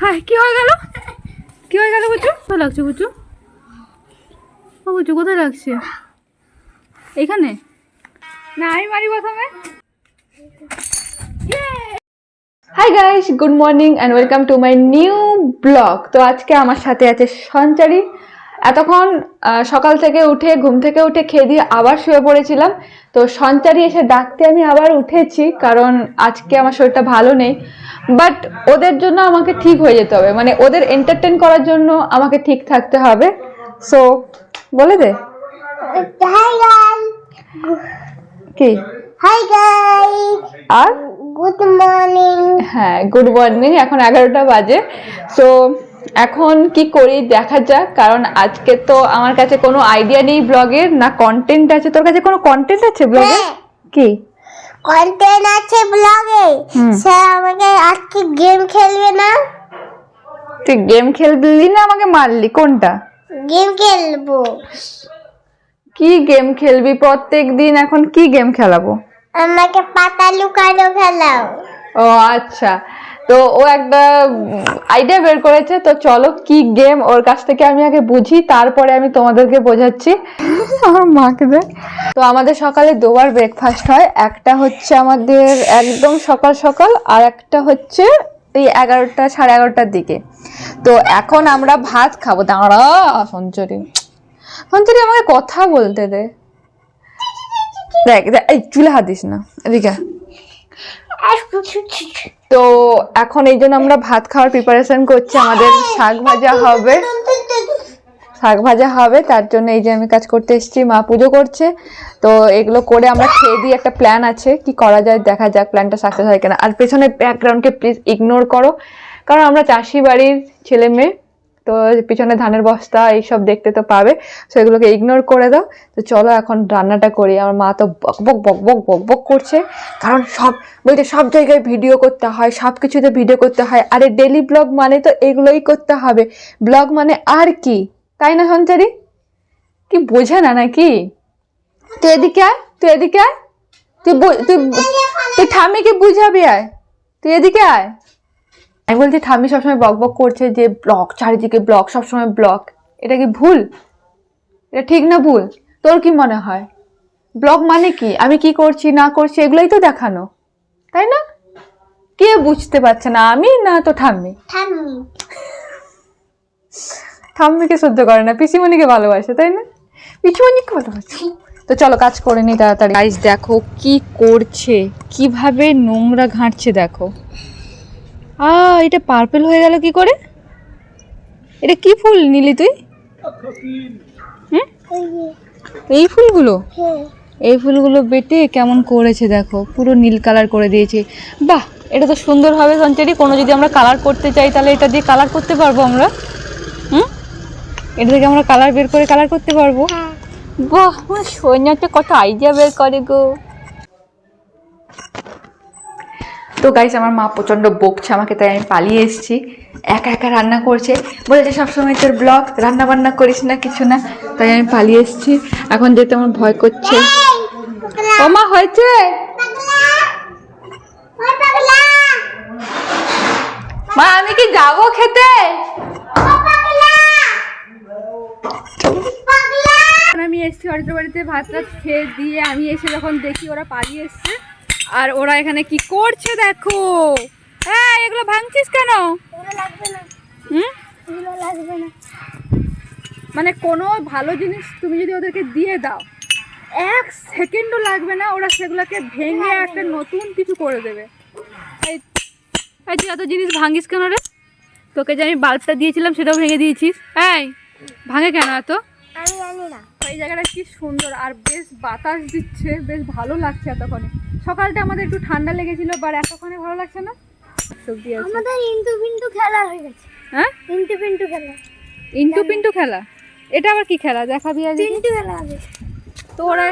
হ্যাঁ কি হয়ে গেল? কি হয়ে গেল বুঝু কোথায় লাগছে বুঝু ও বুঝু কোথায় লাগছে? এইখানে না, আমি মারি প্রথমে। Hi guys good morning and welcome to my new blog তো আজকে আমার সাথে আছে সঞ্চারী। এতক্ষণ সকাল থেকে উঠে ঘুম থেকে উঠে খেয়ে দিয়ে আবার শুয়ে পড়েছিলাম। তো সঞ্চারি এসে ডাকতে আমি আবার উঠেছি কারণ আজকে আমার শরীরটা ভালো নেই। বাট ওদের জন্য আমাকে ঠিক হয়ে যেতে হবে। মানে ওদের এন্টারটেন করার জন্য আমাকে ঠিক থাকতে হবে। সো বলে দে। কি? Hi guys. আর? Good morning. হ্যাঁ গুড মর্নিং এখন এগারোটা বাজে। সো এখন কি করি দেখা যাক কারণ আজকে তো আমার কাছে কোনো আইডিয়া নেই ব্লগের না কন্টেন্ট আছে। তোর কাছে কোনো কন্টেন্ট আছে ব্লগে হ্যাঁ। কি? কন্টেন্ট আছে ব্লগে। স্যার আমাকে আজকে গেম খেলবে না? তুই গেম খেলবি না আমাকে মারলি? কোনটা? গেম খেলব। কি গেম খেলবি? প্রত্যেক দিন এখন কি গেম খেলাবো? আমাকে পাতা লুকানো খেলাও। ও আচ্ছা। তো ও একটা আইডিয়া বের করেছে তো চলো কি গেম ওর কাছ থেকে আমি আগে বুঝি তারপরে আমি তোমাদেরকে বোঝাচ্ছি। আমার মাকে দেখ তো আমাদের সকালে দুবার ব্রেকফাস্ট হয় একটা হচ্ছে আমাদের একদম সকাল সকাল আর একটা হচ্ছে এই এগারোটা সাড়ে এগারোটার দিকে। তো এখন আমরা ভাত খাব। দাঁড়া সঞ্চরি সঞ্চরি আমাকে কথা বলতে দে। দেখ দেখ, এই চুলে হাত দিস না এদিকে। তো এখন এই জন্য আমরা ভাত খাওয়ার প্রিপারেশন করছি, আমাদের শাক ভাজা হবে। শাক ভাজা হবে, তার জন্য এই যে আমি কাজ করতে এসেছি, মা পুজো করছে। তো এগুলো করে আমরা খেয়ে দিয়ে একটা প্ল্যান আছে, কি করা যায় দেখা যাক প্ল্যানটা সাকসেস হয় কিনা। আর পেছনে ব্যাকগ্রাউন্ডকে প্লিজ ইগনোর করো, কারণ আমরা চাষি বাড়ির ছেলে মেয়ে তো পিছনে ধানের বস্তা এইসব দেখতে তো পাবে। তো এগুলোকে ইগনোর করে দাও। তো চলো এখন রান্নাটা করি। আমার মা তো বক বক বক বক বক বক করছে। কারণ সব বলতে সব জায়গায় ভিডিও করতে হয় সব কিছুতে ভিডিও করতে হয়। আরে ডেলি ব্লগ মানে তো এগুলোই করতে হবে। ব্লগ মানে আর কি? তাই না সঞ্চারি? কি বোঝে না নাকি? তুই এদিকে আয়, তুই এদিকে আয়। তুই তুই তুই ঠামিকে বুঝাবি আয়? তুই এদিকে আয়। আমি বলছি ঠাম্মি সবসময় বক বক করছে যে ব্লক চারিদিকে ব্লক সবসময় ব্লক এটা কি ভুল? এটা ঠিক না ভুল? তোর কি মনে হয়? ব্লগ মানে কি? আমি কি করছি না করছি এগুলোই তো দেখানো। তাই না? কে বুঝতে পারছে না আমি না তো ঠাম্মি? ঠাম্মি। ঠাম্মিকে সহ্য করে না পিসিমণিকে ভালোবাসে তাই না? পিসিমণিকে ভালোবাসে। তো চলো কাজ করে নি তাড়াতাড়ি। গাইস দেখো কি করছে কীভাবে নোংরা ঘাঁটছে দেখো। আ এটা পার্পল হয়ে গেল কি করে? এটা কি ফুল নিলি তুই? এই ফুলগুলো? হ্যাঁ। এই ফুলগুলো বেটে কেমন করেছে দেখো পুরো নীল কালার করে দিয়েছে। বাহ এটা তো সুন্দর হবে সঞ্চারি কোনো যদি আমরা কালার করতে চাই তাহলে এটা দিয়ে কালার করতে পারব আমরা। হুম? এটা থেকে আমরা কালার বের করে কালার করতে পারব। বাহ আমার সৈন্যটা কত আইডিয়া বের করে গো। তো গাইস আমার মা প্রচণ্ড বকছে আমাকে তাই আমি পালিয়ে এসেছি। একা একা রান্না করছে। বলেছে সবসময় তোর ব্লগ রান্না বান্না করিস না কিছু না। তাই আমি পালিয়ে এসেছি। এখন যেতে আমার ভয় করছে। ও মা হয়েছে? মা আমি কি যাব খেতে? আমি এসেছি অরিত্র বাড়িতে ভাত টাত খেয়ে দিয়ে আমি এসে যখন দেখি ওরা পালিয়ে এসছে আর ওরা এখানে কি করছে দেখো? হ্যাঁ এগুলো ভাঙছিস কেন? মানে কোনো ভালো জিনিস তুমি যদি ওদেরকে দিয়ে দাও এক সেকেন্ডও লাগবে না ওরা সেগুলোকে ভেঙে একটা নতুন কিছু করে দেবে। এই তুই এত জিনিস ভাঙিস কেন রে? তোকে যে আমি বাল্বটা দিয়েছিলাম সেটাও ভেঙে দিয়েছিস। এই ভাঙে কেন এত? আমি এই জায়গাটা কি সুন্দর আর বেশ বাতাস দিচ্ছে বেশ ভালো লাগছে এতক্ষণে। সকালটা আমাদের একটু ঠান্ডা লেগেছিল বাট এতক্ষণে ভালো লাগছে না? সবজি আছে। আমাদের ইন্টু পিন্টু খেলা হয়ে গেছে। হ্যাঁ? ইন্টু পিন্টু খেলা। ইন্টু পিন্টু খেলা? এটা আবার কি খেলা? দেখাবি আজ পিন্টু খেলা হবে। তো ওরা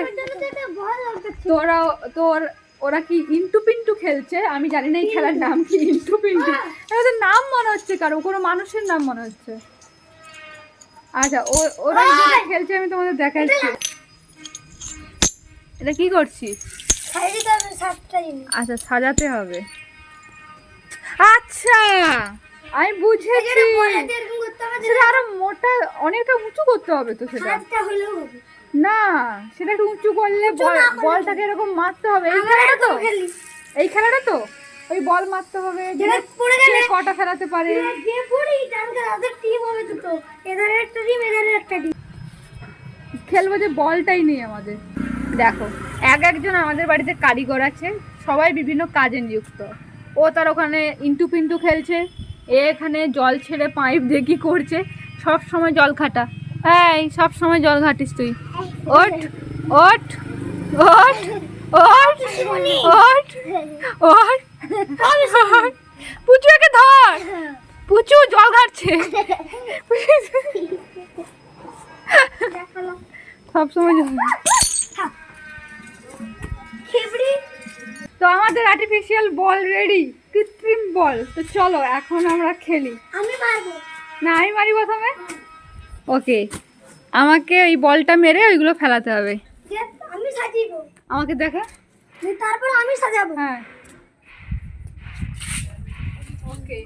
তোরা তোর ওরা কি ইন্টু পিন্টু খেলছে? আমি জানি না এই খেলার নাম কি ইন্টু পিন্টু। ওদের নাম মনে হচ্ছে কারও কোনো মানুষের নাম মনে হচ্ছে। আচ্ছা ও ওরা যেটা খেলছে আমি তোমাদের দেখাচ্ছি। এটা কি করছিস? আচ্ছা সাজাতে হবে। আচ্ছা আমি বুঝেছি। সেটা আরও মোটা অনেকটা উঁচু করতে হবে তো সেটা। না সেটা একটু উঁচু করলে বল বলটাকে এরকম মারতে হবে। এই খেলাটা তো? এই খেলাটা তো? ওই বল মারতে হবে যেটা পড়ে গেলে কটা ফেরাতে পারে? যে পড়ি তাহলে তাদের টিম হবে দুটো। এধারে একটা টিম এধারে একটা টিম খেলব যে বলটাই নেই আমাদের। দেখো এক একজন আমাদের বাড়িতে কারিগর আছে সবাই বিভিন্ন কাজে নিযুক্ত। ও তার ওখানে ইন্টু পিন্টু খেলছে এ এখানে জল ছেড়ে পাইপ দিয়ে কি করছে সব সময় জল খাটা। এই সব সময় জল ঘাটিস তুই। ওঠ ওঠ ওঠ ওঠ ওঠ ওঠ। পুচু একে ধর। পুচু জল ঘাটছে। সব সময় জল তো আমাদের আর্টিফিশিয়াল বল রেডি কৃত্রিম বল তো চলো এখন আমরা খেলি। আমি মারবো। না আমি মারি প্রথমে? ওকে আমাকে ওই বলটা মেরে ওইগুলো ফেলাতে হবে। আমি সাজিব। আমাকে দেখা। তারপর আমি সাজাবো। হ্যাঁ ওকে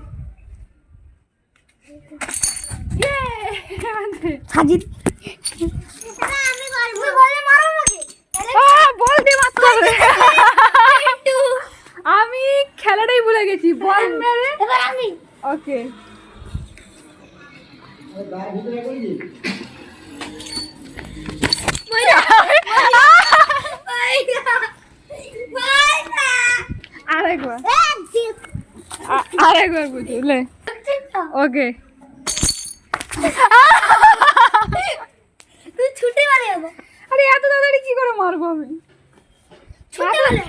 সাজি আমি খেলাটাই ভুলে গেছি বল মেরে। আমি। ওকে। আরেকবার। আরেকবার বুঝলে। ওকে তুই ছুটে মারে যাব আরে এত তাড়াতাড়ি আমি?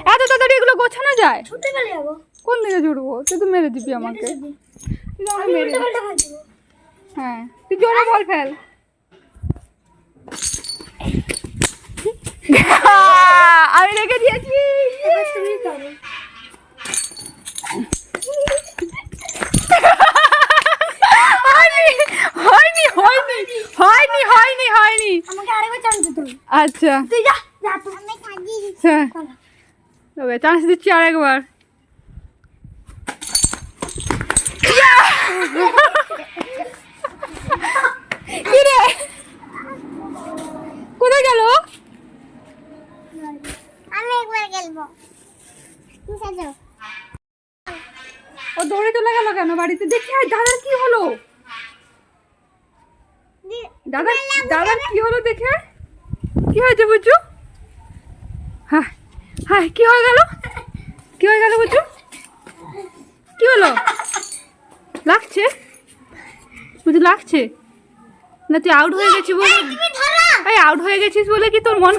এত- তাড়াতাড়ি এগুলো গোছানো যায়? কোন দিকে জুড়বো? তুই তো মেরে দিবি আমাকে। হ্যাঁ তুই জোরে বল ফেল। আমি রেখে দিয়েছি। হয়নি হয়নি হয়নি হয়নি হয়নি। আচ্ছা। তুই যা। হ্যাঁ। তবে চান্স দিচ্ছি আরেকবার। কি কোথায় গেল? আমি একবার খেলব ও দৌড়ে চলে গেল কেন? বাড়িতে দেখি আয় দাদার কি হলো? দাদা দাদার কি হলো দেখে। কি হয়েছে বুঝু হ্যাঁ হ্যাঁ কি হয়ে গেল? কি হয়ে গেল বুঝু? কি হলো? লাগছে? বুঝু লাগছে? না তুই আউট হয়ে গেছিস বলে এই আউট হয়ে গেছিস বলে কি তোর মন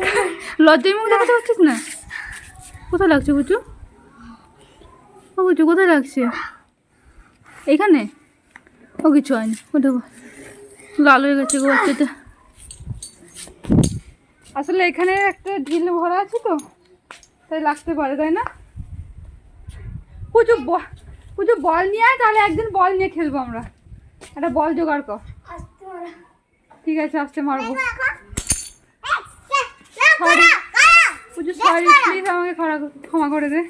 লজ্জায় মুখ দেখাতে পারছিস না? কোথায় লাগছে বুঝু? ও বুঝু কোথায় লাগছে? এইখানে ও কিছু হয়নি। ওটা। লাল হয়ে গেছে গো বাচ্চাটা। আসলে এখানে একটা ঢিল ভরা আছে তো তাই লাগতে পারে তাই না? পুজো পুজো বল নিয়ে আয় তাহলে একদিন বল নিয়ে খেলব আমরা। একটা বল জোগাড় কর। ঠিক আছে আসতে মারবো। সরি। পুজো সরি প্লিজ আমাকে ক্ষমা ক্ষমা করে দে।